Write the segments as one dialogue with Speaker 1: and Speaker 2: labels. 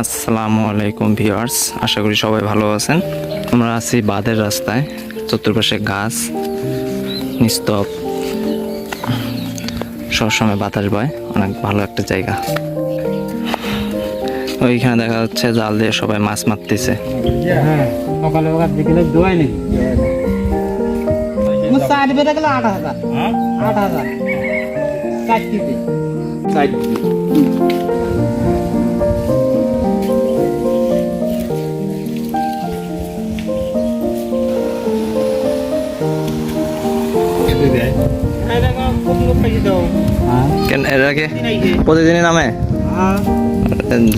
Speaker 1: আসসালামু আলাইকুম ভিউয়ার্স আশা করি সবাই ভালো আছেন। আমরা আছি বাঁধের রাস্তায় চতুর্পাশে গাছ নিস্তব সবসময় বাতাস বয় অনেক ভালো একটা জায়গা। ওইখানে দেখা যাচ্ছে জাল দিয়ে সবাই মাছ মারতেছে।
Speaker 2: হ্যাঁ? আট হাজার।
Speaker 1: কেন এরা কি প্রতিদিনই নামে?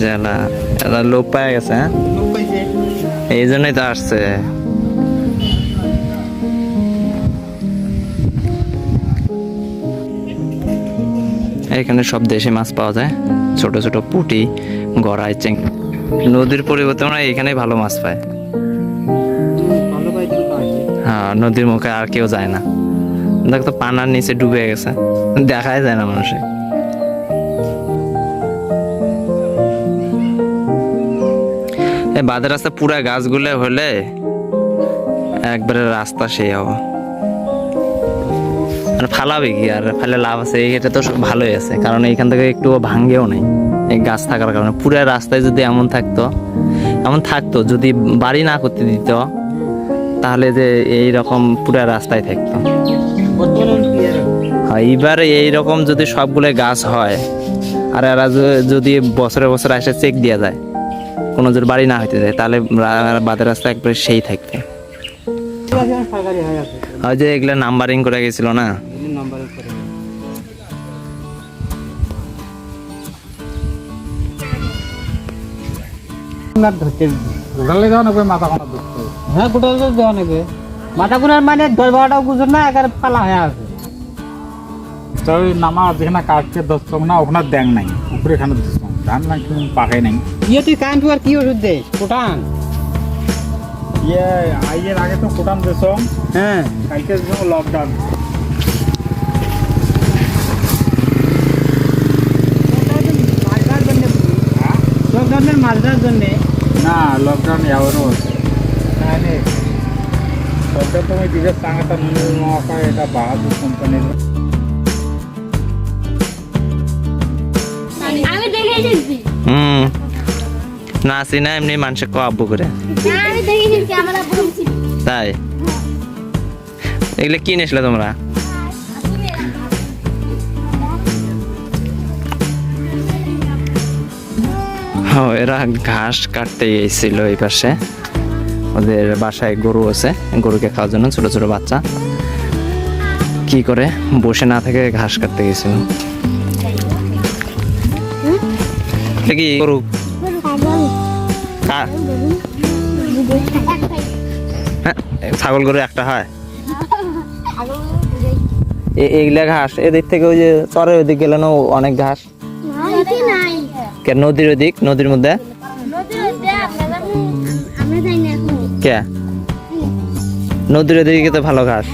Speaker 1: জেলা এরা লোপ পায় গেছে হ্যাঁ এই জন্যই তো আসছে। এখানে সব দেশে মাছ পাওয়া যায়। ছোট ছোট পুঁটি গড়াই চেং নদীর পরিবর্তে আমরা এখানে ভালো মাছ পাই। হ্যাঁ নদীর মুখে আর কেউ যায় না। দেখ পানার নিচে ডুবে গেছে। দেখাই যায় না মানুষে। বাদের রাস্তা পুরা গাছগুলো হলে একবারে রাস্তা সেই হওয়া। আর ফালাবে কি? আর ফেলে লাভ আছে এটা তো ভালোই আছে। কারণ এইখান থেকে একটু ভাঙ্গেও নেই। এই গাছ থাকার কারণে। পুরো রাস্তায় যদি এমন থাকতো এমন থাকতো, যদি বাড়ি না করতে দিত, তাহলে যে এই রকম পুরো রাস্তায় থাকতো। এইবার এইরকম যদি সবগুলো গাছ হয়, আর এরা যদি বছরে বছরে এসে চেক দেওয়া যায়, কোনো যদি বাড়ি না হইতে যায় তাহলে বাদের রাস্তা একবারে সেই
Speaker 2: সরকারি হয়
Speaker 1: যে এগুলো নাম্বারিং করে গেছিল না?
Speaker 2: করে
Speaker 3: ঘোরালে যাওয়া নাকি মাথা কোনো
Speaker 2: হ্যাঁ গোটা দেওয়া নেবে মাথা গুনার মানে দশ বারোটা গুজন না একবার পালা হয়ে আছে।
Speaker 3: ওই নামা যেখানে কাটকে দশম না ওখানে দেন নাই। উপরে এখানে ধান না কি পাকাই নাই।
Speaker 2: ইয়ে তুই কান তুই আর কি ওষুধ দে? কোটান।
Speaker 3: ইয়ে আইয়ের আগে তো কোটান দশম
Speaker 2: হ্যাঁ।
Speaker 3: কালকে লকডাউন।
Speaker 2: লকডাউনের মাঝরার জন্যে।
Speaker 3: না লকডাউন এবারও আছে।
Speaker 4: আমি দেখে এসেছি।
Speaker 1: হুম। না এমনি মানুষে কাব্য করে।
Speaker 4: না আমি দেখে এসেছি আমরা বলছি।
Speaker 1: তাই? এগুলো কি নিয়েছিলে তোমরা? ও এরা ঘাস কাটতে গেছিল এই পাশে। ওদের বাসায় গরু আছে গরুকে খাওয়ার জন্য ছোট ছোট বাচ্চা। কি করে? বসে না থেকে ঘাস কাটতে গেছিল কি গরু? হ্যাঁ, ছাগল গরু একটা হয়। এইগুলা ঘাস এদিক থেকে ওই যে চরের ওদিক গেলে না অনেক ঘাস? নদীর ওদিক? নদীর মধ্যে? কে? নদীর ওদিকে তো ভালো ঘাস।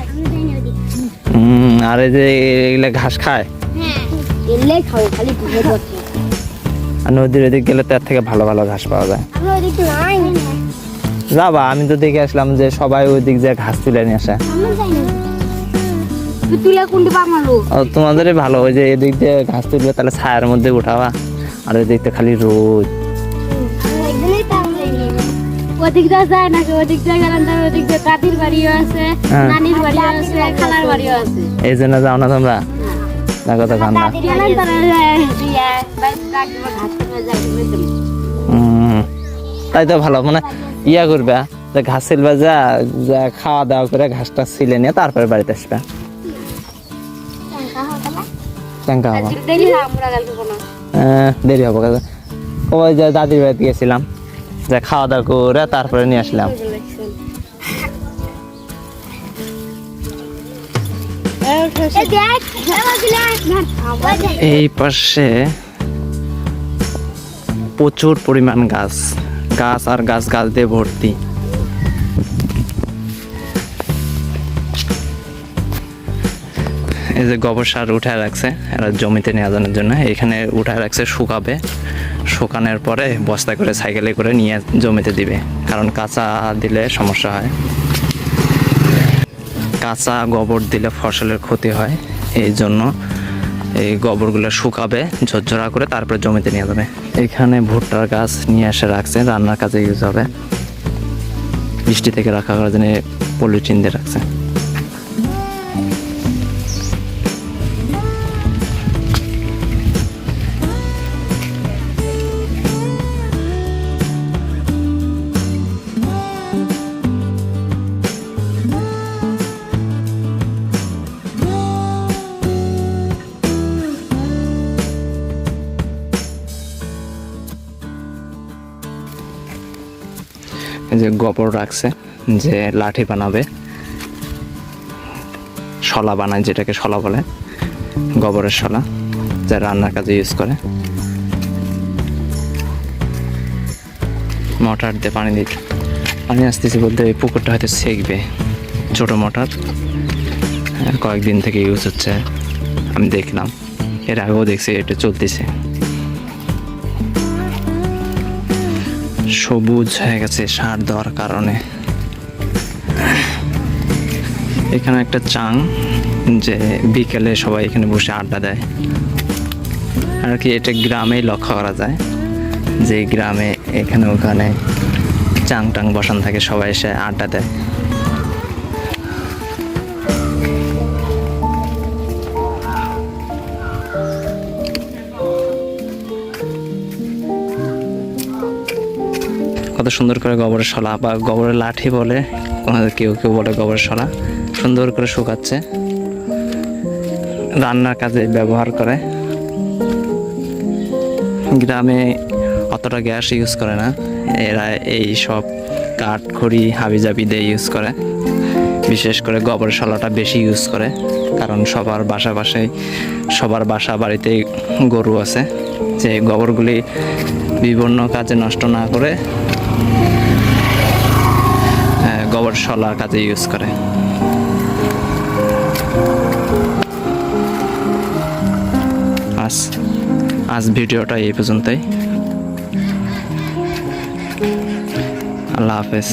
Speaker 1: আর এই যে এগুলা ঘাস খায়? আর নদীর ওদিক গেলে তার থেকে ভালো ভালো ঘাস পাওয়া যায়। যাবা, আমি তো দেখে আসলাম যে সবাই ওই দিক যে ঘাস তুলে নিয়ে আসে। তোমাদেরই ভালো, ওই যে এদিক দিয়ে ঘাস তুলবে তাহলে ছায়ার মধ্যে উঠাবা। আর ওই দিক দিয়ে খালি রোদ।
Speaker 4: ওদিক দিয়ে যায় না গেলাম দিয়ে বাড়িও আছে
Speaker 1: হ্যাঁ।
Speaker 4: নানির বাড়িও আছে খালার বাড়িও আছে।
Speaker 1: এই জন্য যাও না তোমরা?
Speaker 4: ঘাস করে যাই
Speaker 1: হুম, তাই তো ভালো মানে ইয়া করবে যে ঘাস ছিলবে যা যা খাওয়া দাওয়া করে ঘাসটা ছিলে নিয়ে তারপরে বাড়িতে আসবে। হব
Speaker 4: কোনো
Speaker 1: দেরি হব। কাজে ওই যে দাদির বাড়িতে গেছিলাম। যে খাওয়া দাওয়া করে তারপরে নিয়ে আসলাম। এই পাশে প্রচুর পরিমাণ গাছ গাছ আর গাছ গাছ দিয়ে ভর্তি। এই যে গোবর সার উঠায় রাখছে, এরা জমিতে নিয়ে জন্য। এখানে উঠায় রাখছে শুকাবে। শুকানোর পরে বস্তা করে সাইকেলে করে নিয়ে জমিতে দিবে। কারণ কাঁচা দিলে সমস্যা হয়। কাঁচা গোবর দিলে ফসলের ক্ষতি হয়। এই জন্য এই গোবরগুলো শুকাবে, ঝরঝরা করে তারপরে জমিতে নিয়ে যাবে। এখানে ভুট্টার গাছ নিয়ে এসে রাখছে, রান্নার কাজে ইউজ হবে। বৃষ্টি থেকে রাখা করার জন্য পলিথিন দিয়ে রাখছে। যে গোবর রাখছে, যে লাঠি বানাবে, শলা বানায় যেটাকে শলা বলে, গোবরের শলা, যা রান্নার কাজে ইউজ করে। মোটর দিয়ে পানি দিতে পানি আসতেছে বলতে এই পুকুরটা হয়তো সেকবে ছোট মোটর, কয়েকদিন থেকে ইউজ হচ্ছে, আমি দেখলাম। এর আগেও দেখছি, এটা চলতেছে। সবুজ হয়ে গেছে সার দেওয়ার কারণে। এখানে একটা চাং যে বিকেলে সবাই এখানে বসে আড্ডা দেয়। আর কি এটা গ্রামেই লক্ষ্য করা যায় যে গ্রামে এখানে ওখানে চাং টাং বসান থাকে, সবাই এসে আড্ডা দেয়। কত সুন্দর করে গোবরের শলা বা গোবরের লাঠি বলে কেউ কেউ বলে গোবরের শলা। সুন্দর করে শুকাচ্ছে। রান্নার কাজে ব্যবহার করে। গ্রামে অতটা গ্যাস ইউজ করে না। এরা এই সব কাঠ, খড়ি, হাবিজাবি দিয়ে ইউজ করে। বিশেষ করে গোবরের শলাটা বেশি ইউজ করে। কারণ সবার বাসা বাসায় সবার বাসা বাড়িতে গরু আছে। যে গোবরগুলি বিভিন্ন কাজে নষ্ট না করে গোবর শলার কাজে ইউজ করে। আজ আজ ভিডিওটা এই পর্যন্তই। আল্লাহ হাফেজ।